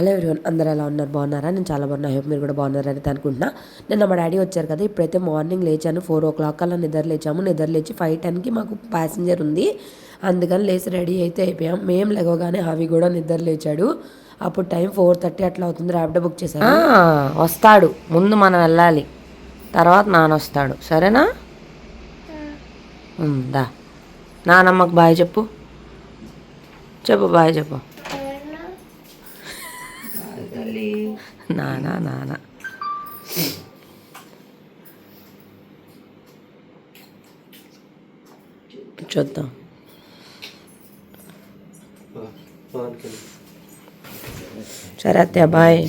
Hello everyone అందరూ ఎలా ఉన్నారు? బాగున్నారా? నేను చాలా బాగున్నా. హోప్ మీరు కూడా బాగున్నారని అనుకుంటున్నా. నిన్న మా డాడీ వచ్చారు కదా ఇప్పుడైతే మార్నింగ్ లేచాను. ఫోర్ ఓ క్లాక్ అలా నిద్ర లేచాము. నిద్ర లేచి ఫైవ్ టెన్కి మాకు ప్యాసింజర్ ఉంది. అందుకని లేచి రెడీ అయితే అయిపోయాం. మేము లేవగానే అవి కూడా నిద్ర లేచాడు. అప్పుడు టైం ఫోర్ థర్టీ అట్లా అవుతుంది. ర్యాపిడో బుక్ చేశాను వస్తాడు. ముందు మనం వెళ్ళాలి. తర్వాత నాన్న వస్తాడు. సరేనా? దా. నానమ్మకు బాయ్ చెప్పు. చెప్పు బాయ్ చెప్పు. నానా నానా. చూద్దాం. సరే అత్తయ్య బాయ్.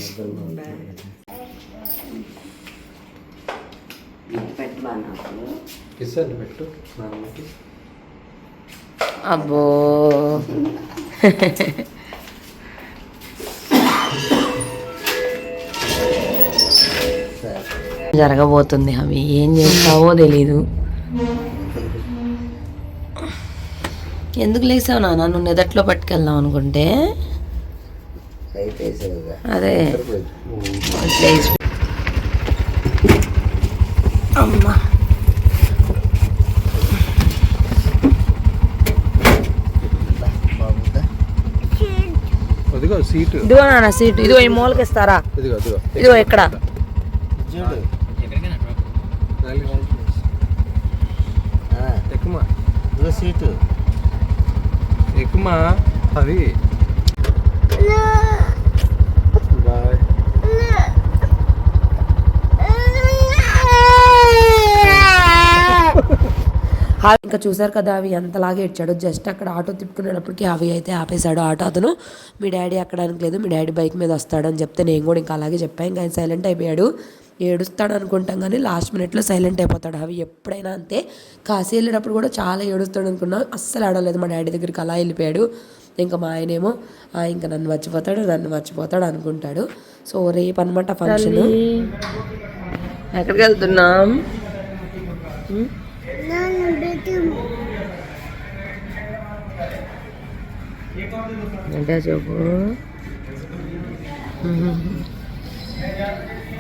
అబ్బో. జరగబోతుంది అవి. ఏం చేస్తావో తెలీదు. ఎందుకు లేసావు నాన్న? నువ్వు నిదట్లో పట్టుకెళ్దాం అనుకుంటే. అదే. అమ్మా. సీటు. ఇదిగో నాన్న సీట్. ఇదిగో ఈ మూలకి ఇస్తారా ఇదిగో. ఇక్కడ. ఎక్కుమా సీటు. ఎక్కుమా అది బాయ్. ఇంకా చూసారు కదా అవి ఎంతలాగా ఇచ్చాడు. జస్ట్ అక్కడ ఆటో తిప్పుకునేటప్పటికి అవి అయితే ఆపేశాడు ఆటో అతను. మీ డాడీ ఎక్కడానికి లేదు. మీ డాడీ బైక్ మీద వస్తాడని చెప్తే నేను కూడా ఇంకా అలాగే చెప్పాను. ఇంకా ఆయన సైలెంట్ అయిపోయాడు. ఏడుస్తాడు అనుకుంటాం కానీ లాస్ట్ మినిట్లో సైలెంట్ అయిపోతాడు. అవి ఎప్పుడైనా అంతే. కాశీ వెళ్ళేటప్పుడు కూడా చాలా ఏడుస్తాడు అనుకున్నాం అస్సలు ఆడలేదు. మా డాడీ దగ్గరికి అలా వెళ్ళిపోయాడు. ఇంకా మా ఆయనేమో "ఆ, ఇంకా నన్ను మర్చిపోతాడు నన్ను మర్చిపోతాడు అనుకుంటాడు. సో రేపు అనమాట ఫంక్షన్ ఎక్కడికి వెళ్తున్నాం? అంటే చెప్పు?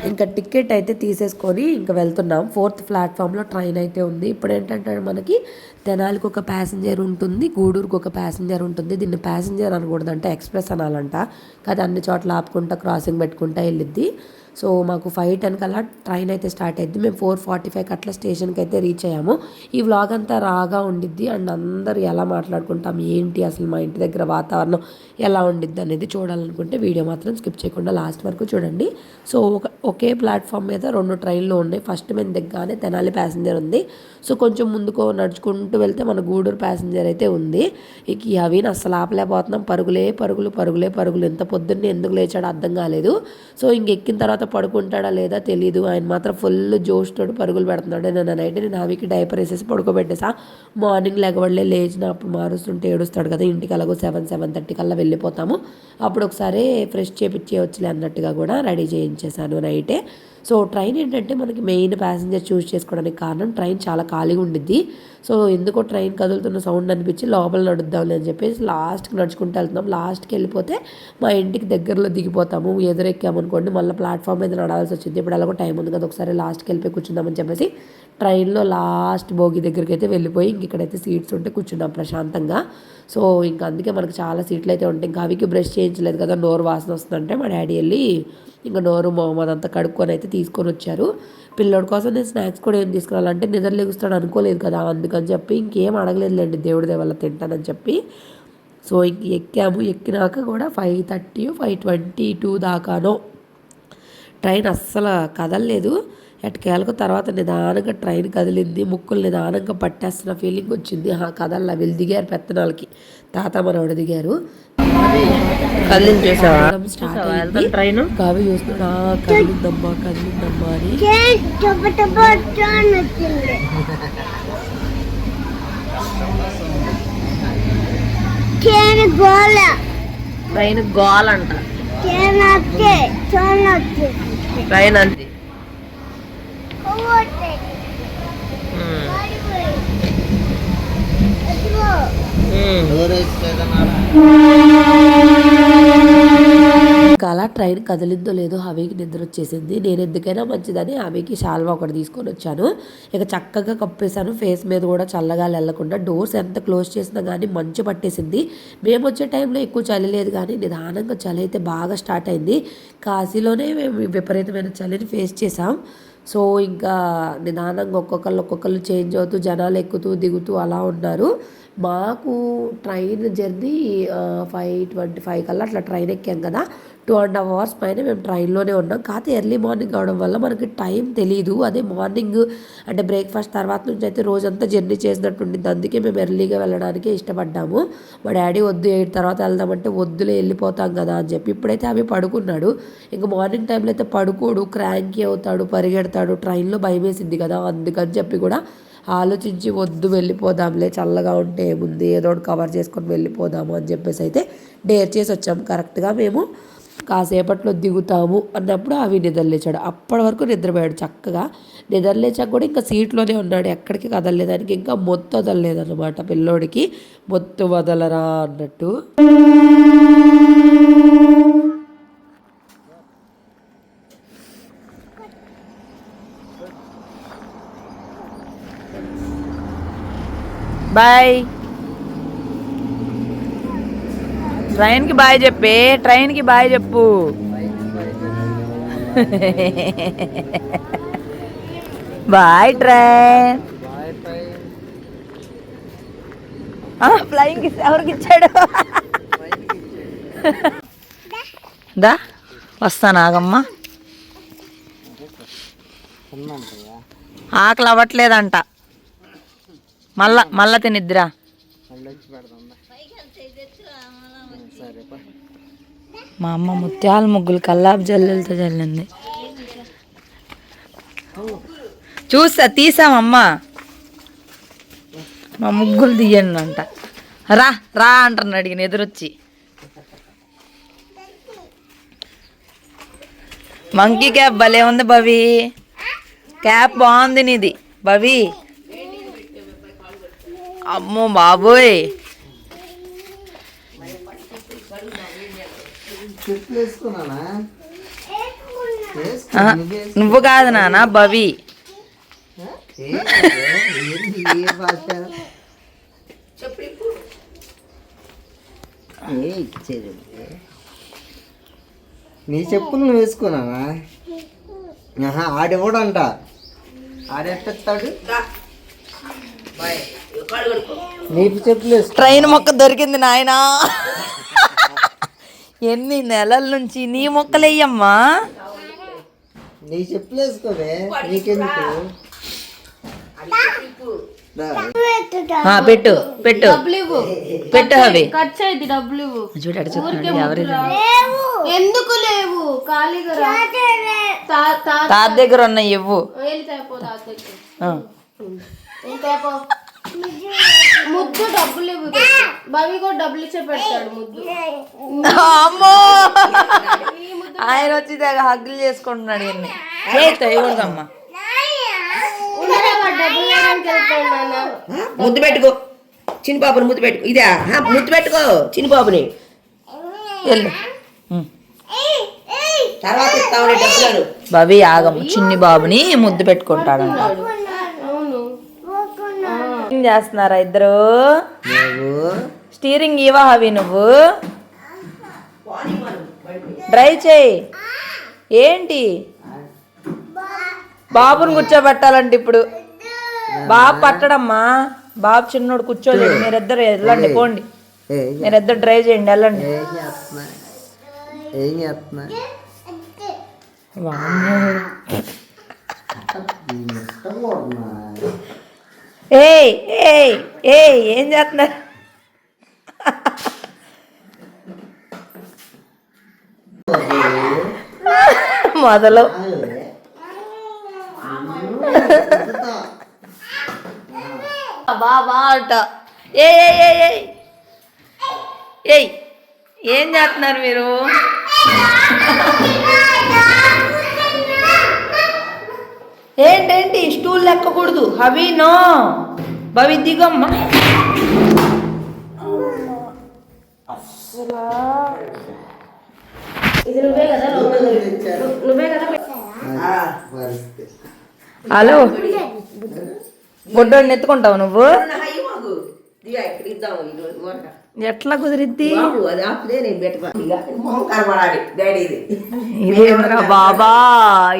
ఇంకా టికెట్ అయితే తీసేసుకొని ఇంకా వెళ్తున్నాం. ఫోర్త్ ప్లాట్ఫామ్లో ట్రైన్ అయితే ఉంది. ఇప్పుడు ఏంటంటే మనకి తెనాలికి ఒక ప్యాసింజర్ ఉంటుంది గూడూరుకి ఒక ప్యాసింజర్ ఉంటుంది. దీన్ని ప్యాసింజర్ అనకూడదంట ఎక్స్ప్రెస్ అనాలంట. కదా అన్ని చోట్ల ఆపుకుంటా క్రాసింగ్ పెట్టుకుంటా వెళ్ళిద్ది. సో మాకు ఫైవ్ టెన్ కల్లా ట్రైన్ అయితే స్టార్ట్ అయింది మేము ఫోర్ ఫార్టీ ఫైవ్ అట్లా స్టేషన్కి అయితే రీచ్ అయ్యాము. ఈ వ్లాగ్ అంతా రాగా ఉండిద్ది. అండ్ అందరూ ఎలా మాట్లాడుకుంటాం ఏంటి అసలు మా ఇంటి దగ్గర వాతావరణం? ఎలా ఉండిద్ది అనేది చూడాలనుకుంటే వీడియో మాత్రం స్కిప్ చేయకుండా లాస్ట్ వరకు చూడండి. సో ఒక ఒకే ప్లాట్ఫామ్ మీద రెండు ట్రైన్లు ఉన్నాయి. ఫస్ట్ మేము దిగ్గానే తెనాలి ప్యాసింజర్ ఉంది. సో కొంచెం ముందుకు నడుచుకుంటూ వెళ్తే మన గూడూరు ప్యాసింజర్ అయితే ఉంది. ఇక ఈ అవిని అస్సలు ఆపలేకపోతున్నాం. పరుగులే పరుగులు పరుగులే పరుగులు. ఎంత పొద్దున్నే ఎందుకు లేచాడో అర్థం కాలేదు. సో ఇంక ఎక్కిన తర్వాత పడుకుంటాడా లేదా తెలియదు ఆయన మాత్రం ఫుల్ జోష్తోడు పరుగులు పెడుతున్నాడు. నేను నైట్ నేను ఆవికి డైపర్ వేసేసి పడుకోబెట్టేసా. మార్నింగ్ లేకబడలే లేచిన అప్పుడు మారుస్తుంటే ఏడుస్తాడు కదా. ఇంటికి అలాగో సెవెన్ సెవెన్ థర్టీ కల్లా వెళ్ళిపోతాము. అప్పుడు ఒకసారి ఫ్రెష్ చేపించేయచ్చులే అన్నట్టుగా కూడా రెడీ చేయించేసాను నైటే. సో ట్రైన్ ఏంటంటే మనకి మెయిన్ ప్యాసింజర్ చూస్ చేసుకోవడానికి కారణం ట్రైన్ చాలా ఖాళీగా ఉండిద్ది. సో ఎందుకో ట్రైన్ కదులుతున్న సౌండ్ అనిపించి లోపల నడుద్దాంలే అని చెప్పేసి లాస్ట్కి నడుచుకుంటూ వెళ్తున్నాం. లాస్ట్కి వెళ్ళిపోతే మా ఇంటికి దగ్గరలో దిగిపోతాము. ఎదురెక్కామనుకోండి మళ్ళీ ప్లాట్ఫామ్ మీద నడాల్సి వచ్చింది. ఇప్పుడు ఎలాగో టైం ఉంది కదా ఒకసారి లాస్ట్కి వెళ్ళిపోయి కూర్చుందామని చెప్పేసి ట్రైన్లో లాస్ట్ భోగి దగ్గరికి అయితే వెళ్ళిపోయి ఇంక ఇక్కడైతే సీట్స్ ఉంటే కూర్చున్నాం ప్రశాంతంగా. సో ఇంకా అందుకే మనకు చాలా సీట్లు అయితే ఉంటాయి. ఇంకా అవికి బ్రష్ చేయించలేదు కదా నోరు వాసన వస్తుందంటే మా డాడీ వెళ్ళి ఇంకా నోరు మొహమ్మద్ కడుక్కొని అయితే తీసుకొని వచ్చారు. పిల్లోడి కోసం నేను స్నాక్స్ కూడా ఏం తీసుకురావాలంటే నిద్ర లెగుస్తాడు అనుకోలేదు కదా అందుకని చెప్పి ఇంకేం అడగలేదులేండి దేవుడి దేవల్ల తింటానని చెప్పి. సో ఇంక ఎక్కాము. ఎక్కినాక కూడా five thirty five twenty two దాకానో. Train అస్సలు కదలలేదు. ఎట్టకేలకు తర్వాత నిదానంగా ట్రైన్ కదిలింది. ముక్కులు నిదానంగా పట్టేస్తున్న ఫీలింగ్ వచ్చింది. ఆ కదల్లా వీళ్ళు దిగారు పెత్తనాలకి. తాత మనవడు దిగారు. ట్రైన్. కావి చూస్తున్నాడు. "ఆ, కదిలిందమ్మా కదిలిందమ్మా అని. ట్రైన్ గోలంట కేనొచ్చే చోనొచ్చే ట్రైన్ అంతే ఇంకా అలా ట్రైన్ కదిలిందో లేదో హవీకి నిద్ర వచ్చేసింది నేను ఎందుకైనా మంచిదని హవీకి శాల్వా ఒకటి తీసుకొని వచ్చాను. ఇక చక్కగా కప్పేశాను. ఫేస్ మీద కూడా చల్లగా వెళ్ళకుండా డోర్స్ ఎంత క్లోజ్ చేసినా కానీ మంచు పట్టేసింది. మేము వచ్చే టైంలో ఎక్కువ చలి లేదు కానీ నిదానంగా చలి అయితే బాగా స్టార్ట్ అయింది. కాశీలోనే మేము విపరీతమైన చలిని ఫేస్ చేసాం సో ఇంకా నిదానంగా ఒక్కొక్కళ్ళు ఒక్కొక్కళ్ళు చేంజ్ అవుతూ జనాలు ఎక్కుతూ దిగుతూ అలా ఉన్నారు. మాకు train journey five twenty five కల్లా అట్లా ట్రైన్ ఎక్కాం కదా. టూ అండ్ హాఫ్ అవర్స్ పైన మేము ట్రైన్లోనే ఉన్నాం. కాకపోతే ఎర్లీ మార్నింగ్ అవడం వల్ల మనకి టైం తెలియదు అదే మార్నింగ్ అంటే బ్రేక్ఫాస్ట్ తర్వాత నుంచి అయితే రోజంతా జర్నీ చేసినట్టు ఉండింది అందుకే మేము ఎర్లీగా వెళ్ళడానికే ఇష్టపడ్డాము. మా డాడీ వద్దు ఎయిట్ తర్వాత వెళ్దామంటే వద్దులే వెళ్ళిపోతాం కదా అని చెప్పి ఇప్పుడైతే అవి పడుకున్నాడు. ఇంకా మార్నింగ్ టైంలో అయితే పడుకోడు క్రాంకీ అవుతాడు పరిగెడతాడు. ట్రైన్లో భయమేసింది కదా అందుకని చెప్పి కూడా ఆలోచించి వద్దు వెళ్ళిపోదాంలే చల్లగా ఉంటే ఏముంది ఏదో ఒకటి కవర్ చేసుకొని వెళ్ళిపోదాము అని చెప్పేసి అయితే డేర్ చేసి వచ్చాము కరెక్ట్గా మేము కాసేపట్లో దిగుతాము అన్నప్పుడు అవి నిద్రలేచాడు అప్పటి వరకు నిద్రపోయాడు చక్కగా. నిద్రలేచాక కూడా ఇంకా సీట్లోనే ఉన్నాడు. ఎక్కడికి కదలలేదానికి ఇంకా మొత్తం వదలలేదన్నమాట పిల్లోడికి. మొత్తం వదలరా అన్నట్టు. బాయ్. ట్రైన్కి బాయ్ చెప్పే ట్రైన్కి బాయ్ చెప్పు. Bye train. ఫ్లయింగ్ ఎవరికి ఇచ్చాడు? దా వస్తాను ఆగమ్మా ఉన్నంతయా ఆకలి అవ్వట్లేదంట. మళ్ళా మళ్ళా తినిద్దిరా. మా అమ్మ ముత్యాల ముగ్గులు కల్లాపు జల్లెలతో జల్లింది. చూసా తీసామమ్మా మా ముగ్గులు తీయండి అంట రా రా అంటున్నాడు అడిగిన ఎదురొచ్చి. మంకీ క్యాప్ భలే ఉంది భవి. క్యాప్ బాగుంది నీది. భవి. అమ్మో బాబోయ్. నువ్వు కాదు నాన్న భవి ఏ భాష ఏ ఇచ్చేది. నీ చెప్పులు నువ్వు వేసుకున్నావా? ఆహా ఆడివ్వడంట ఆడెట్టాడు ట్రైన్ మొక్క దొరికింది నాయనా. ఎన్ని నెలల నుంచి నీ మొక్కలేయ్యమ్మా నీ చెప్పులు వేసుకోవే నీకెందుకు? రా. ఆ, పెట్టు పెట్టు. పెట్టు అవి. చూడు ఎవరి ఎందుకు లేవు? తాత దగ్గర ఉన్న ఇవ్వు. తేపో. ముద్దు డబ్బులు ఇవ్వు బావి కూడా డబ్బులు ఇచ్చే పెడతాడు ముద్దు. అమ్మో! ఆయన వచ్చి తెగ హగ్గులు చేసుకుంటున్నాడు ఇన్ని నాన్న. ముద్దు పెట్టుకో. చిన్న పాపని ముద్దు పెట్టుకో. ఇదా ముద్దు పెట్టుకో చిన్న పాపని. వెళ్ళు. తర్వాత బాబీ ఆగము. చిన్ని బాబుని ముద్దు పెట్టుకుంటాడంట. ఏం చేస్తున్నారా ఇద్దరు? స్టీరింగ్ ఇవా అవి నువ్వు? డ్రైవ్ చేయి. ఏంటి? బాబుని కూర్చోబెట్టాలంటే ఇప్పుడు. బాబు పట్టడమ్మా. బాబు చిన్నోడు కూర్చోలేడు మీరిద్దరు వెళ్ళండి పోండి. మీరిద్దరు డ్రైవ్ చేయండి వెళ్ళండి. ఏం చేస్తున్నా ఏం చేస్తున్నా వామ్మో. ఏయ్ ఏయ్ ఏయ్ ఏం చేస్తున్నారు? మొదలు. బాబా అట. ఏ ఏయ్ ఏం చేస్తున్నారు మీరు? ఏంటేంటి స్టూల్ లెక్కకూడదు హవి నో. భవి దిగమ్మ. అసలు ఇది నువ్వే కదా నువ్వే కదా పరిస్థితి హలో. బొడ్డోడిని ఎత్తుకుంటావు నువ్వు అయ్యి మాకు దిగా ఇక్కడ ఇద్దాము ఇది ఊరక. ఎట్లా కుదిరిద్ది? బాబు ఇదేంద్రా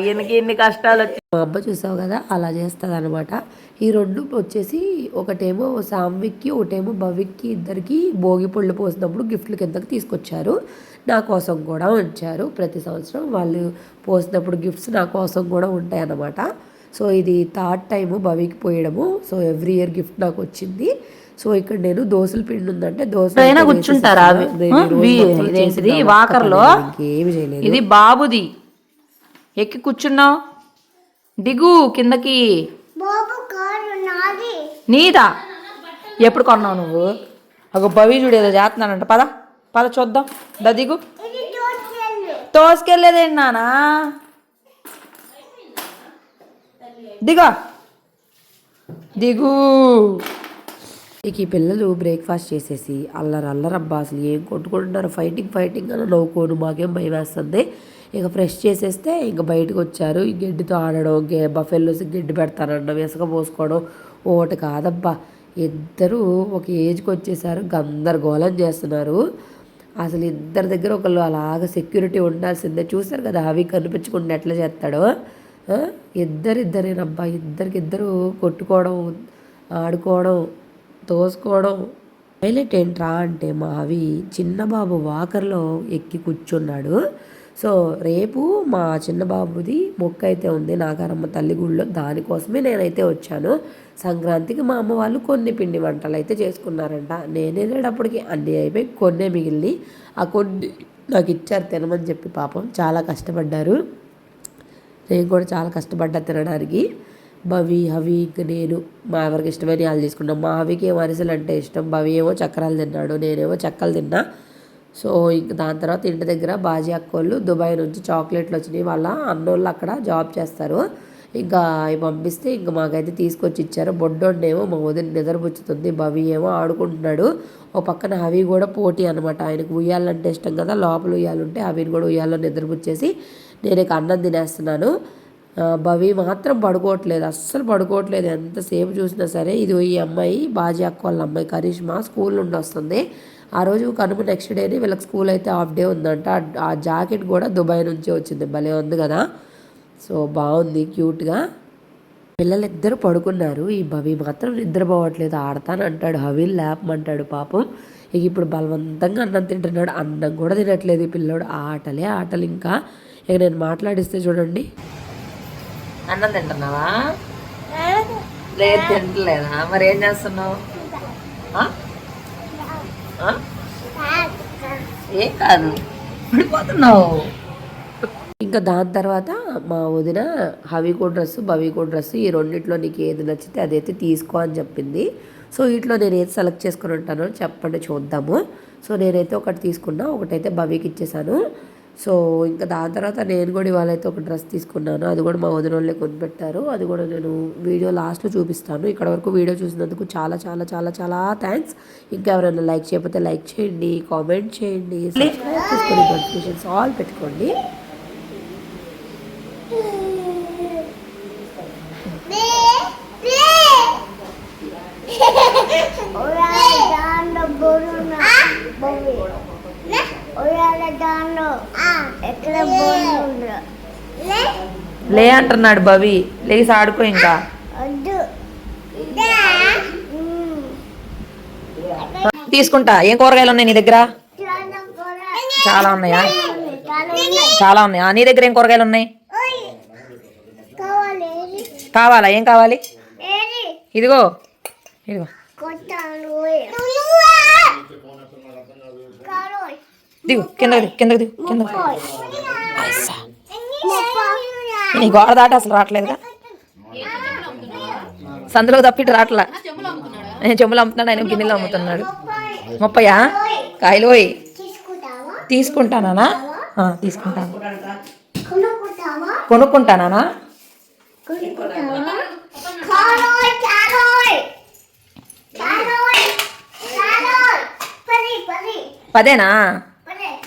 ఈయనకి ఎన్ని కష్టాలు వచ్చాయి మా అమ్మ చూసావు కదా అలా చేస్తుంది అనమాట ఈ రెండు వచ్చేసి ఒకటేమో సామ్విక్కి ఒకటేమో భవిక్కి ఇద్దరికి భోగి పళ్ళు పోసినప్పుడు గిఫ్ట్లు కిందకి తీసుకొచ్చారు. నా కోసం కూడా ఉంచారు. ప్రతి సంవత్సరం వాళ్ళు పోసినప్పుడు గిఫ్ట్స్ నా కోసం కూడా ఉంటాయి అన్నమాట సో ఇది థర్డ్ టైము భవికి పోయడము. సో ఎవ్రీ ఇయర్ గిఫ్ట్ నాకు వచ్చింది. సో ఇక్కడ నేను దోశల పిండి ఉందంటే దోశ కూర్చుంటారా? వాకర్లో? ఏమి చేయలేదు. ఇది బాబుది. ఎక్కి కూర్చున్నావు. దిగు కిందకి. బాబు కారు నాది. నీదా? ఎప్పుడు కొన్నావు నువ్వు? ఒక భవి ఏదో చేస్తున్నానంట పద పద చూద్దాం. దా దిగు. తోసుకెళ్ళేదేంటి నానా? దిగా. దిగు. ఇక ఈ పిల్లలు బ్రేక్ఫాస్ట్ చేసేసి అల్లరి అల్లరబ్బా అసలు ఏం కొట్టుకుంటున్నారు? ఫైటింగ్ ఫైటింగ్ అని నవ్వుకోను మాకేం భయం వేస్తుంది? ఇక ఫ్రెష్ చేసేస్తే ఇంక బయటకు వచ్చారు. ఈ గడ్డితో ఆడడం గే బఫెల్లోసి గడ్డి పెడతారనడం ఇసుక పోసుకోవడం ఒకటి కాదబ్బా. ఇద్దరు ఒక ఏజ్కి వచ్చేసారు గందరగోళం చేస్తున్నారు. అసలు ఇద్దరి దగ్గర ఒకళ్ళు అలాగ సెక్యూరిటీ ఉండాల్సిందే. చూశారు కదా అవి కనిపించకుండా ఎట్లా చేస్తాడో? ఇద్దరిద్దరేనబ్బా ఇద్దరికిద్దరు కొట్టుకోవడం ఆడుకోవడం తోసుకోవడం. హైలైట్ ఏంట్రా అంటే మా అవి చిన్న బాబు వాకర్లో ఎక్కి కూర్చున్నాడు. సో రేపు మా చిన్న బాబుది మొక్క అయితే ఉంది నాగారమ్మ తల్లి గుళ్ళో దానికోసమే నేనైతే వచ్చాను. సంక్రాంతికి మా అమ్మ వాళ్ళు కొన్ని పిండి వంటలు అయితే చేసుకున్నారంట. నేను వెళ్ళేటప్పటికి అన్నీ అయిపోయి కొన్నే మిగిలి ఆ కొన్ని నాకు ఇచ్చారు తినమని చెప్పి పాపం చాలా కష్టపడ్డారు. నేను కూడా చాలా కష్టపడ్డా తినడానికి. భవి హవి ఇంక నేను. మా ఎవరికి ఇష్టమైన వాళ్ళు తీసుకున్నాం మా హవికి ఏం అరిసెలు అంటే ఇష్టం. భవి ఏమో చక్రాలు తిన్నాడు నేనేమో చెక్కలు తిన్నా. సో ఇంక దాని తర్వాత ఇంటి దగ్గర బాజీ అక్కోళ్ళు దుబాయ్ నుంచి చాక్లెట్లు వచ్చినాయి. వాళ్ళ అన్నోళ్ళు అక్కడ జాబ్ చేస్తారు. ఇంకా అవి పంపిస్తే ఇంకా మాకైతే తీసుకొచ్చి ఇచ్చారు. బొడ్డోండేమో మా వదిన నిద్రపుచ్చుతుంది భవి ఏమో ఆడుకుంటున్నాడు. ఓ పక్కన హవి కూడా పోటీ అనమాట ఆయనకు ఉయ్యాలంటే ఇష్టం కదా. లోపల ఉయ్యాలుంటే హవిని కూడా ఉయ్యాలో నిద్రపుచ్చేసి నేను ఇక అన్నం తినేస్తున్నాను. భవి మాత్రం పడుకోవట్లేదు అస్సలు పడుకోవట్లేదు. ఎంతసేపు చూసినా సరే ఇది ఈ అమ్మాయి బాజీ అక్క వాళ్ళ అమ్మాయి కరీష్మా స్కూల్ నుండి వస్తుంది. ఆ రోజు కనుమ నెక్స్ట్ డేని వీళ్ళకి స్కూల్ అయితే హాఫ్ డే ఉందంట. ఆ- జాకెట్ కూడా దుబాయ్ నుంచి వచ్చింది. భలే ఉంది కదా? సో బాగుంది క్యూట్గా పిల్లలిద్దరూ పడుకున్నారు. ఈ భవి మాత్రం నిద్రపోవట్లేదు. ఆడతాను అంటాడు హవిల్ లేపమంటాడు పాపం. ఇక ఇప్పుడు బలవంతంగా అన్నం తింటున్నాడు. అన్నం కూడా తినట్లేదు ఈ పిల్లోడు. ఆటలే ఆటలు ఇంకా. ఇక నేను మాట్లాడిస్తే చూడండి. అన్నం తింటున్నావా? లేదు. తింటలేదా? మరి ఏం చేస్తున్నావు? ఆ? ఆ? ఏం కాదు. పడిపోతున్నావు ఇంకా దాని తర్వాత మా వదిన హవికో డ్రెస్ భవికో డ్రెస్ ఈ రెండిట్లో నీకు ఏది నచ్చితే అదైతే తీసుకో అని చెప్పింది. సో వీటిలో నేను ఏది సెలెక్ట్ చేసుకుని ఉంటానో చెప్పండి చూద్దాము. సో నేనైతే ఒకటి తీసుకున్నా ఒకటైతే భవికి ఇచ్చేసాను. సో ఇంకా దాని తర్వాత నేను కూడా ఇవాళ అయితే ఒక డ్రెస్ తీసుకున్నాను. అది కూడా మా వదిన వాళ్ళే కొనిపెట్టారు. అది కూడా నేను వీడియో లాస్ట్లో చూపిస్తాను. ఇక్కడ వరకు వీడియో చూసినందుకు చాలా చాలా చాలా చాలా థ్యాంక్స్. ఇంకా ఎవరైనా లైక్ చేయకపోతే లైక్ చేయండి కామెంట్ చేయండి సబ్స్క్రైబ్ చేసుకొని నోటిఫికేషన్స్ ఆల్ పెట్టుకోండి. దాంట్లో లే. అంటున్నాడు భవి. లేచి ఆడుకో ఇంకా. తీసుకుంటా. ఏం కూరగాయలు ఉన్నాయి నీ దగ్గర? చాలా ఉన్నాయా? చాలా ఉన్నాయా. నీ దగ్గర ఏం కూరగాయలు ఉన్నాయి? కావాలి కావాలా? ఏం కావాలి? ఏది? ఇదిగో. ఇదిగో. దిగు కిందకి దిగు కిందకి దిగు. నీ గోడ దాటి అసలు రావట్లేదుగా. సందులోకి తప్పిட்டு రావట్లా. నేను చెంబులు అమ్ముతున్నాడు ఆయన గిన్నెలు అమ్ముతున్నాడు. ముప్పయా? కాయలు పోయి. తీసుకుంటానా తీసుకుంటాను. కొనుక్కుంటానా పదేనా?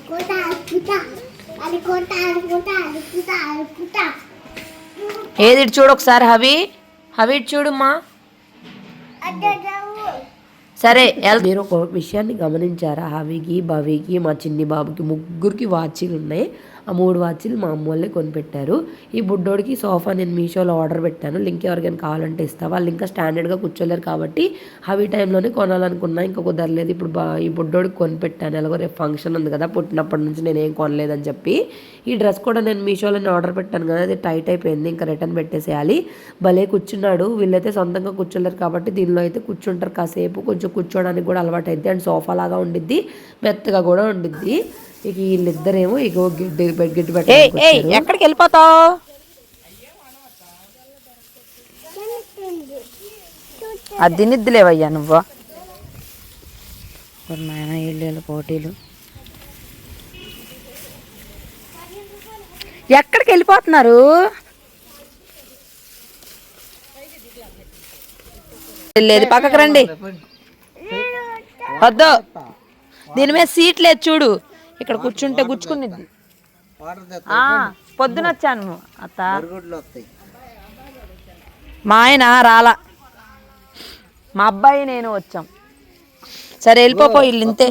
కుటా కుటా కుటా కుటా ఏది చూడు ఒకసారి హవి. హవి ఇటు చూడుమ్మా. అడ్డదావు సరే మీరు ఒక విషయాన్ని గమనించారా హవికి భవికి మా చిన్ని బాబుకి ముగ్గురికి వాచీలు ఉన్నాయి. ఆ మూడు వాచ్లు మా అమ్మ వాళ్ళే కొనిపెట్టారు. ఈ బుడ్డోడికి సోఫా నేను మీషోలో ఆర్డర్ పెట్టాను. లింక్ ఎవరికైనా కావాలంటే ఇస్తా. వాళ్ళు ఇంకా స్టాండర్డ్గా కూర్చోలేరు కాబట్టి అవి టైంలోనే కొనాలనుకున్నా. ఇంకా కుదరలేదు. ఇప్పుడు బా ఈ బుడ్డోడికి కొనిపెట్టాను. ఎలాగో రేపు ఫంక్షన్ ఉంది కదా పుట్టినప్పటి నుంచి నేను ఏం కొనలేదని చెప్పి. ఈ డ్రెస్ కూడా నేను మీషోలోనే ఆర్డర్ పెట్టాను కదా అది టైట్ అయిపోయింది. ఇంకా రిటర్న్ పెట్టేసేయాలి. భలే కూర్చున్నాడు. వీళ్ళైతే సొంతంగా కూర్చోలేరు కాబట్టి దీనిలో అయితే కూర్చుంటారు కాసేపు. కొంచెం కూర్చోడానికి కూడా అలవాటు అయింది అండ్ సోఫా లాగా ఉండిద్ది. మెత్తగా కూడా ఉండిద్ది. ఇక వీళ్ళిద్దరేమో ఇక గిడ్డి బెడ్ గిడ్డి వచ్చారు. ఎక్కడికి వెళ్ళిపోతావు? అది తినిద్దులేవయ్యా నువ్వు? నాయనా వీళ్ళు పోటీలు. ఎక్కడికి వెళ్ళిపోతున్నారు? లేదు పక్కకు రండి. వద్దు. దీని మీద సీట్ లేదు చూడు. ఇక్కడ కూర్చుంటే గుచ్చుకునిద్ది ఆ, పొద్దున వచ్చాను అత్త. మా ఆయన రాలా. మా అబ్బాయి నేను వచ్చాం. సరే వెళ్ళిపోపో వీళ్ళు ఇంతే.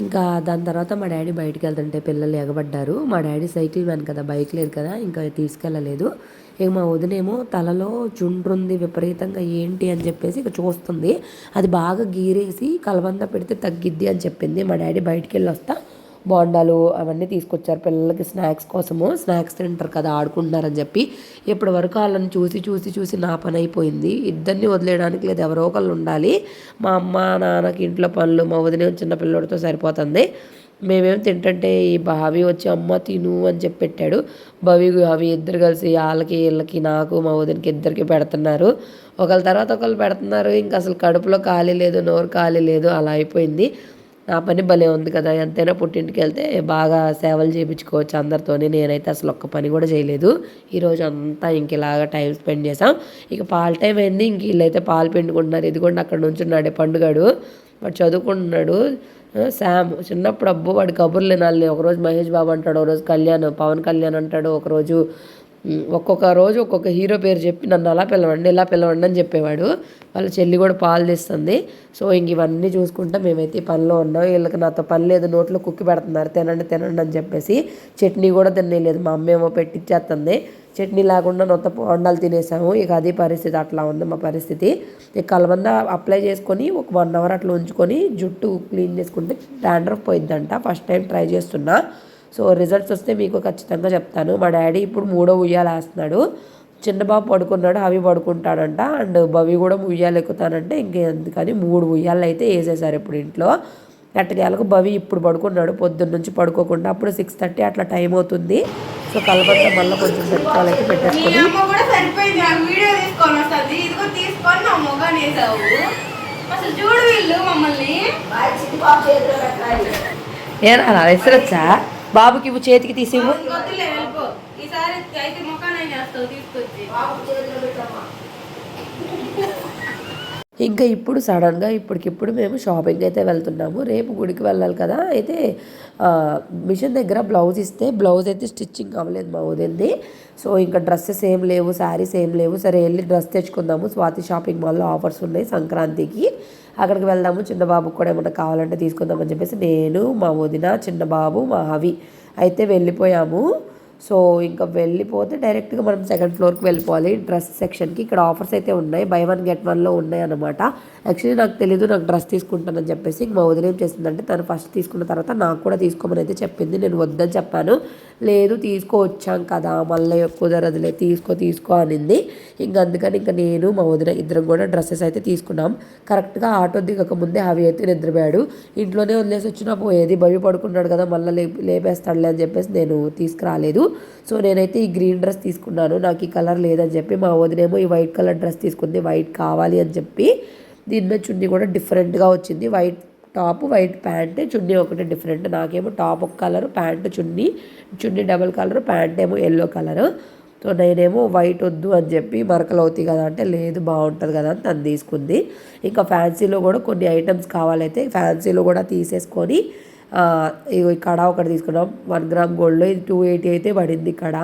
ఇంకా దాని తర్వాత మా డాడీ బయటికి వెళ్తుంటే పిల్లలు ఎగబడ్డారు. మా డాడీ సైకిల్ మ్యాన్ కదా బైక్ లేదు కదా ఇంకా తీసుకెళ్ళలేదు. ఇక మా వదినేమో తలలో చుండ్రుంది విపరీతంగా ఏంటి అని చెప్పేసి ఇక చూస్తుంది. అది బాగా గీరేసి కలబంద పెడితే తగ్గిద్ది అని చెప్పింది. మా డాడీ బయటికి వెళ్ళి వస్తా బోండాలు అవన్నీ తీసుకొచ్చారు. పిల్లలకి స్నాక్స్ కోసము. స్నాక్స్ తింటారు కదా ఆడుకుంటున్నారని చెప్పి ఇప్పటి వరకు వాళ్ళని చూసి చూసి చూసి నా పని అయిపోయింది. ఇద్దరిని వదిలేయడానికి లేదు. ఎవరో ఒకళ్ళు ఉండాలి. మా అమ్మ నాన్నకి ఇంట్లో పనులు మా వదిన చిన్న పిల్లోడితో సరిపోతుంది. మేమేం తింటుంటే ఈ భావి వచ్చి అమ్మ తిను అని చెప్పి పెట్టాడు. భవి అవి ఇద్దరు కలిసి వాళ్ళకి వీళ్ళకి నాకు మా వదినకి ఇద్దరికి పెడుతున్నారు. ఒకళ్ళ తర్వాత ఒకళ్ళు పెడుతున్నారు. ఇంకా అసలు కడుపులో ఖాళీ లేదు నోరు ఖాళీ లేదు. అలా అయిపోయింది. నా పని భలే ఉంది కదా. ఎంతైనా పుట్టింటికి వెళ్తే బాగా సేవలు చేయించుకోవచ్చు అందరితోనే. నేనైతే అసలు ఒక్క పని కూడా చేయలేదు. ఈరోజు అంతా ఇంక ఇలాగా టైం స్పెండ్ చేసాం ఇక పాల టైం అయింది. ఇంక వీళ్ళైతే పాలు పిండుకుంటున్నారు. ఇదిగోండి అక్కడ నుంచి ఉన్నాడే పండుగాడు. వాడు చదువుకుంటున్నాడు. శామ్ చిన్నప్పుడు అబ్బో వాడు కబుర్లు వినాలి. ఒకరోజు మహేష్ బాబు అంటాడు ఒకరోజు కళ్యాణ్ పవన్ కళ్యాణ్ అంటాడు ఒకరోజు ఒక్కొక్క రోజు ఒక్కొక్క హీరో పేరు చెప్పి నన్ను అలా పిలవండి ఇలా పిలవండి అని చెప్పేవాడు. వాళ్ళ చెల్లి కూడా పాలు తీస్తుంది. సో ఇంక ఇవన్నీ చూసుకుంటా మేమైతే ఈ పనిలో ఉన్నాం. వీళ్ళకి నాతో పని లేదు నోట్లో కుక్కి పెడుతున్నారు. తినండి తినండి అని చెప్పేసి చట్నీ కూడా తినలేదు. మా అమ్మ ఏమో పెట్టిచ్చేస్తుంది చట్నీ లేకుండా నొత్త వండాలు తినేసాము. ఇక అది పరిస్థితి అట్లా ఉంది మా పరిస్థితి. ఇక కలబంద అప్లై చేసుకొని ఒక వన్ అవర్ అట్లా ఉంచుకొని జుట్టు క్లీన్ చేసుకుంటే డాండ్రఫ్ పోయిద్దంట. ఫస్ట్ టైం ట్రై చేస్తున్నా. సో రిజల్ట్స్ వస్తే మీకు ఖచ్చితంగా చెప్తాను. మా డాడీ ఇప్పుడు మూడో ఉయ్యాలు వేస్తున్నాడు. చిన్న బాబు పడుకున్నాడు అవి పడుకుంటాడంట. అండ్ బవి కూడా ఉయ్యాలు ఎక్కుతానంటే ఇంకెందుకని మూడు ఉయ్యాలు అయితే వేసేసారు ఇప్పుడు ఇంట్లో. ఎట్టకేలకు బవి ఇప్పుడు పడుకున్నాడు. పొద్దున్న నుంచి పడుకోకుండా అప్పుడు సిక్స్ థర్టీ అట్లా టైం అవుతుంది. సో కలబంద మళ్ళీ కొంచెం మీ పెట్టేసుకొని ఏనా విసరొచ్చా బాబుకి ఇవ్వు చేతికి తీసి ఇవ్వు. ఈసారి అయితే మొఖాన్ని చేస్తావు? తీసుకొచ్చి. ఇంకా ఇప్పుడు సడన్గా ఇప్పటికిప్పుడు మేము షాపింగ్ అయితే వెళ్తున్నాము. రేపు గుడికి వెళ్ళాలి కదా. అయితే మిషన్ దగ్గర బ్లౌజ్ ఇస్తే బ్లౌజ్ అయితే స్టిచ్చింగ్ అవ్వలేదు మా వదింది సో ఇంకా డ్రెస్సెస్ ఏం లేవు శారీస్ ఏం లేవు. సరే వెళ్ళి డ్రెస్ తెచ్చుకుందాము. స్వాతి షాపింగ్ మాల్లో ఆఫర్స్ ఉన్నాయి సంక్రాంతికి. అక్కడికి వెళ్దాము. చిన్న బాబుకి కూడా ఏమన్నా కావాలంటే తీసుకుందామని చెప్పేసి నేను మా వదిన చిన్న బాబు మా హవి అయితే వెళ్ళిపోయాము. సో ఇంకా వెళ్ళిపోతే డైరెక్ట్గా మనం సెకండ్ ఫ్లోర్కి వెళ్ళిపోవాలి. డ్రెస్ సెక్షన్కి ఇక్కడ ఆఫర్స్ అయితే ఉన్నాయి. బై వన్ గెట్ వన్లో ఉన్నాయి అనమాట యాక్చువల్లీ నాకు తెలీదు నాకు డ్రెస్ తీసుకుంటానని చెప్పేసి ఇంక మా వదిన ఏం చేసిందంటే తను ఫస్ట్ తీసుకున్న తర్వాత నాకు కూడా తీసుకోమని అయితే చెప్పింది. నేను వద్దని చెప్పాను. లేదు తీసుకో వచ్చాం కదా మళ్ళీ కుదరదులే తీసుకో తీసుకో అనింది. ఇంక అందుకని ఇంకా నేను మా వదిన ఇద్దరం కూడా డ్రెస్సెస్ అయితే తీసుకున్నాం. కరెక్ట్గా ఆటో దిగక ముందే అవి అయితే నిద్రపోయాడు. ఇంట్లోనే వదిలేసి వచ్చినా పోయేది. భయపడుకున్నాడు కదా మళ్ళీ లేపేస్తాడులే అని చెప్పేసి నేను తీసుకురాలేదు. సో నేనైతే ఈ గ్రీన్ డ్రెస్ తీసుకున్నాను. నాకు ఈ కలర్ లేదని చెప్పి మా వదినేమో ఈ వైట్ కలర్ డ్రెస్ తీసుకుంది. వైట్ కావాలి అని చెప్పి దీని చున్నీ కూడా డిఫరెంట్గా వచ్చింది. వైట్ టాప్ వైట్ ప్యాంట్ చున్నీ ఒకటి డిఫరెంట్ నాకేమో టాప్ ఒక కలర్ ప్యాంట్ చున్నీ చున్నీ డబుల్ కలర్ ప్యాంట్ ఏమో ఎల్లో కలర్. సో నేనేమో వైట్ వద్దు అని చెప్పి మరకలు అవుతాయి కదా అంటే లేదు బాగుంటుంది కదా అని తను తీసుకుంది. ఇంకా ఫ్యాన్సీలో కూడా కొన్ని ఐటమ్స్ కావాలైతే ఫ్యాన్సీలో కూడా తీసేసుకొని ఇక్కడ ఇగో ఈ కడ ఒకటి తీసుకున్నాం. వన్ గ్రామ్ గోల్డ్లో ఇది టూ ఎయిటీ అయితే పడింది కడ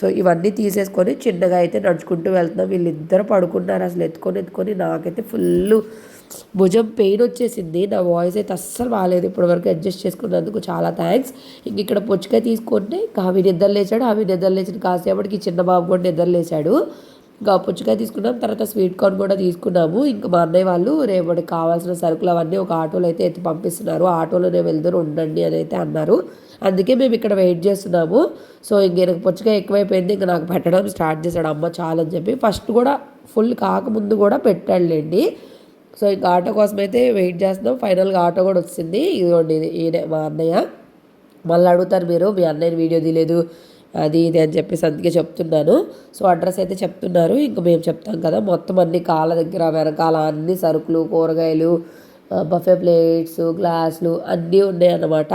సో ఇవన్నీ తీసేసుకొని చిన్నగా అయితే నడుచుకుంటూ వెళ్తున్నాం. వీళ్ళిద్దరు పడుకున్నారు. అసలు ఎత్తుకొని ఎత్తుకొని నాకైతే ఫుల్ భుజం పెయిన్ వచ్చేసింది. నా వాయిస్ అయితే అస్సలు బాగాలేదు ఇప్పటివరకు అడ్జస్ట్ చేసుకున్నందుకు చాలా థ్యాంక్స్ ఇంక ఇక్కడ పుచ్చకాయ తీసుకుంటే ఇంకా అవి నిద్ర లేచాడు అవి నిద్ర లేచిన కాసేపటికి చిన్న బాబు కూడా నిద్ర లేచాడు ఇంకా పుచ్చకాయ తీసుకున్నాం తర్వాత స్వీట్ కార్న్ కూడా తీసుకున్నాము. ఇంకా మా అన్నయ్య వాళ్ళు రేపటికి కావాల్సిన సరుకులు అవన్నీ ఒక ఆటోలో అయితే ఎత్తి పంపిస్తున్నారు. ఆటోలోనే వెళ్తారు ఉండండి అని అయితే అన్నారు. అందుకే మేము ఇక్కడ వెయిట్ చేస్తున్నాము. సో ఇంక నాకు పుచ్చకాయ ఎక్కువైపోయింది ఇంకా నాకు పెట్టడం స్టార్ట్ చేశాడు. అమ్మ చాలని చెప్పి ఫస్ట్ కూడా ఫుల్ కాకముందు కూడా పెట్టాడులేండి. సో ఇంకా ఆటో కోసం అయితే వెయిట్ చేస్తున్నాం. ఫైనల్గా ఆటో కూడా వచ్చింది. ఇదిగోండి ఇది ఈయన మా అన్నయ్య. మళ్ళీ అడుగుతారు మీరు మీ అన్నయ్యని వీడియో తీయలేదు. అది ఇది అని చెప్పేసి అందుకే చెప్తున్నాను. సో అడ్రస్ అయితే చెప్తున్నారు. ఇంకా మేము చెప్తాం కదా మొత్తం అన్ని కాళ్ళ దగ్గర వెనకాల అన్ని సరుకులు కూరగాయలు బఫే ప్లేట్స్ గ్లాసులు అన్నీ ఉన్నాయి అన్నమాట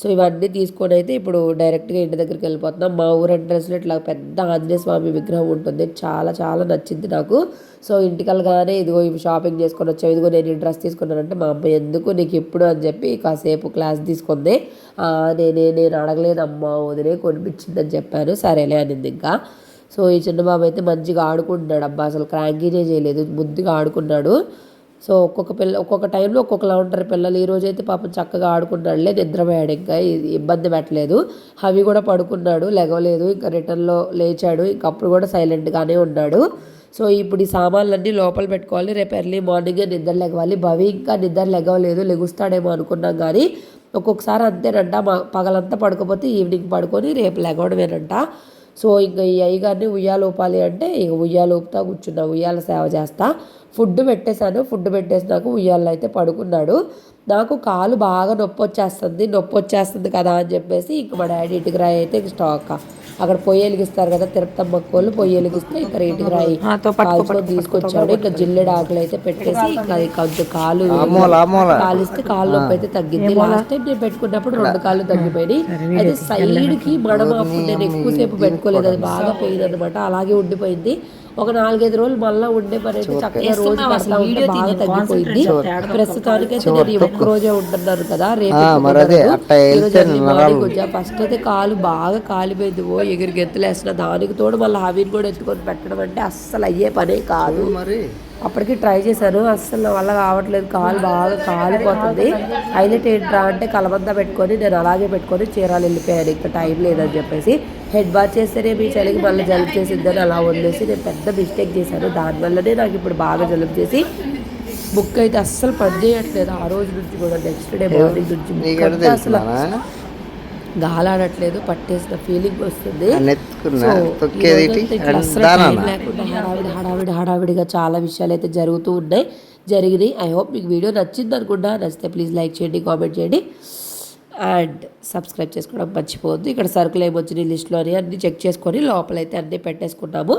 సో ఇవన్నీ తీసుకొని అయితే ఇప్పుడు డైరెక్ట్గా ఇంటి దగ్గరికి వెళ్ళిపోతున్నాం. మా ఊరు ఎంట్రన్స్లో ఇట్లా పెద్ద ఆంజనేయ స్వామి విగ్రహం ఉంటుంది. చాలా చాలా నచ్చింది నాకు. సో ఇంటికి వెళ్ళగానే ఇదిగో ఇవి షాపింగ్ చేసుకొని వచ్చావు. ఇదిగో నేను ఈ డ్రెస్ తీసుకున్నానంటే మా అమ్మ ఎందుకు నీకు ఎప్పుడు అని చెప్పి కాసేపు క్లాస్ తీసుకుంది. నేనే నేను అడగలేదమ్మా వదిలే కొనిపించిందని చెప్పాను. సరేలే అనింది ఇంకా. సో ఈ చిన్నబాబు అయితే మంచిగా ఆడుకుంటున్నాడు. అబ్బా అసలు క్రాంకీనే చేయలేదు ముద్దుగా ఆడుకున్నాడు. సో ఒక్కొక్క పిల్ల ఒక్కొక్క టైంలో ఒక్కొక్కలా ఉంటారు పిల్లలు. ఈరోజు అయితే పాపం చక్కగా ఆడుకున్నాడులే నిద్రపోయాడు ఇంకా. ఇబ్బంది పెట్టలేదు. హవి కూడా పడుకున్నాడు లెగవలేదు ఇంకా రిటర్న్లో లేచాడు. ఇంకా అప్పుడు కూడా సైలెంట్గానే ఉన్నాడు. సో ఇప్పుడు ఈ సామాన్లన్నీ లోపల పెట్టుకోవాలి. రేపు ఎర్లీ మార్నింగే నిద్ర లెగవాలి భవి ఇంకా నిద్ర లెగవలేదు లెగుస్తాడేమో అనుకున్నాం కానీ ఒక్కొక్కసారి అంతేనంట. మా పగలంతా పడుకోపోతే ఈవినింగ్ పడుకొని రేపు లెగవడమేనంట సో ఇంకా ఈ అయ్యగారిని ఉయ్యాల ఊపాలి అంటే ఇక ఉయ్యాలోపుతా కూర్చున్నా ఉయ్యాల సేవ చేస్తా. ఫుడ్ పెట్టేశాను ఫుడ్ పెట్టేసినాక ఉయ్యాలలో అయితే పడుకున్నాడు. నాకు కాలు బాగా నొప్పి వచ్చేస్తుంది నొప్పి వచ్చేస్తుంది కదా అని చెప్పేసి ఇంక మా డాడీ ఇంటికి రాయి అయితే స్టాక్. అక్కడ పొయ్యి వెలిగిస్తారు కదా తిరుపతమ్మ కోళ్ళు పొయ్యి వెలిగిస్తే ఇక్కడ ఇటుకు రాయి. కాల్చుకొని తీసుకొచ్చాడు ఇంకా జిల్లెడు ఆకులు అయితే పెట్టేసి అది కొంచెం కాలు కాలిస్తే కాలు నొప్పి అయితే తగ్గింది. లాస్ట్ టైం నేను పెట్టుకున్నప్పుడు రెండు కాళ్ళు తగ్గిపోయినాయి. అయితే సైడ్కి మడమ నేను ఎక్కువసేపు పెట్టుకోలేదు అది బాగా పెయిన్ అనమాట అలాగే ఉండిపోయింది. ఒక నాలుగైదు రోజులు మళ్ళీ ఉండే పని అయితే చక్కగా రోజు పడతా ఉంటే బాగా తగ్గిపోయింది. ప్రస్తుతానికైతే నేను ఒక్క రోజే ఉంటున్నాను కదా రేపు ఫస్ట్ అయితే కాలు బాగా కాలిపోయింది ఓ ఎగిరి గెంతులేసిన దానికి తోడు మళ్ళీ హవీని కూడా ఎత్తుకొని పెట్టడం అంటే అస్సలు అయ్యే పనే కాదు. మరి. అప్పటికి ట్రై చేశాను అస్సలు నా వల్ల కావట్లేదు. కాలు బాగా కాలిపోతుంది. హైలైట్ ఏంట్రా అంటే కలబంద పెట్టుకొని నేను అలాగే పెట్టుకొని చీరాలు వెళ్ళిపోయాను. ఇంకా టైం లేదని చెప్పేసి హెడ్ బాత్ చేస్తేనే మీ చలికి మళ్ళీ జలుబు చేసిందని అలా వదిలేసి నేను పెద్ద మిస్టేక్ చేశాను. దానివల్లనే నాకు ఇప్పుడు బాగా జలుబు చేసి బుక్ అయితే అస్సలు పని చేయట్లేదు. ఆ రోజు నుంచి కూడా నెక్స్ట్ డే మార్నింగ్ నుంచి అసలు గాలాడట్లేదు పట్టేసిన ఫీలింగ్ వస్తుంది. హడావిడి హడావిడి హడావిడిగా చాలా విషయాలు అయితే జరుగుతూ ఉన్నాయి జరిగినాయి. ఐ హోప్ మీకు వీడియో నచ్చింది అనుకుంటా. నచ్చితే ప్లీజ్ లైక్ చేయండి కామెంట్ చేయండి. అండ్ సబ్స్క్రైబ్ చేసుకోవడం మర్చిపోవద్దు. ఇక్కడ సరుకులు ఏమొచ్చినాయి లిస్ట్లో అని అన్ని చెక్ చేసుకొని లోపలైతే అన్నీ పెట్టేసుకున్నాము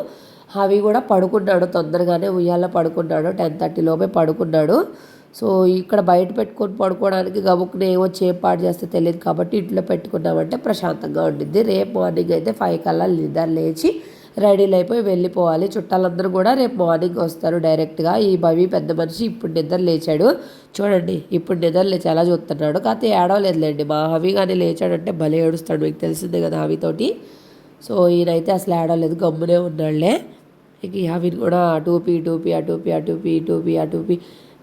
అవి కూడా పడుకున్నాడు తొందరగానే ఉయ్యాల పడుకున్నాడు టెన్ థర్టీ లోపే పడుకున్నాడు. సో ఇక్కడ బయట పెట్టుకొని పడుకోవడానికి గబుక్కున ఏమో చేపాటు చేస్తే తెలియదు కాబట్టి ఇంట్లో పెట్టుకున్నామంటే ప్రశాంతంగా ఉండిద్ది. రేపు మార్నింగ్ అయితే ఫైవ్ కల్లా నిద్ర లేచి రెడీలు అయిపోయి వెళ్ళిపోవాలి. చుట్టాలందరూ కూడా రేపు మార్నింగ్ వస్తారు డైరెక్ట్గా. ఈ భవి పెద్ద మనిషి ఇప్పుడు నిద్ర లేచాడు. చూడండి ఇప్పుడు నిద్ర లేచి ఎలా చూస్తున్నాడు. కాకపోతే ఏడవలేదులేండి. మా హవి కానీ లేచాడంటే భలే ఏడుస్తాడు. మీకు తెలిసిందే కదా హవితోటి. సో ఈయనైతే అసలు ఏడవలేదు. గమ్మునే ఉన్నాడులే. ఇక ఈ హవిని కూడా అటుపి ఇటూపి అటూపి అటూపి ఇటూపి అటుపి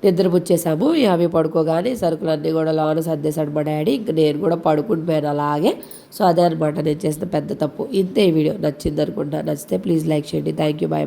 నిద్రపుచ్చేసాము. ఇక అవి పడుకోగానే సరుకులన్నీ కూడా లోన సర్దేశాడు మా డాడీ. ఇంక నేను కూడా పడుకుంటున్నాను అలాగే. సో అదే అనమాట నేను చేసిన పెద్ద తప్పు. ఇంతే ఈ వీడియో నచ్చింది అనుకుంటా నచ్చితే ప్లీజ్ లైక్ చేయండి. Thank you bye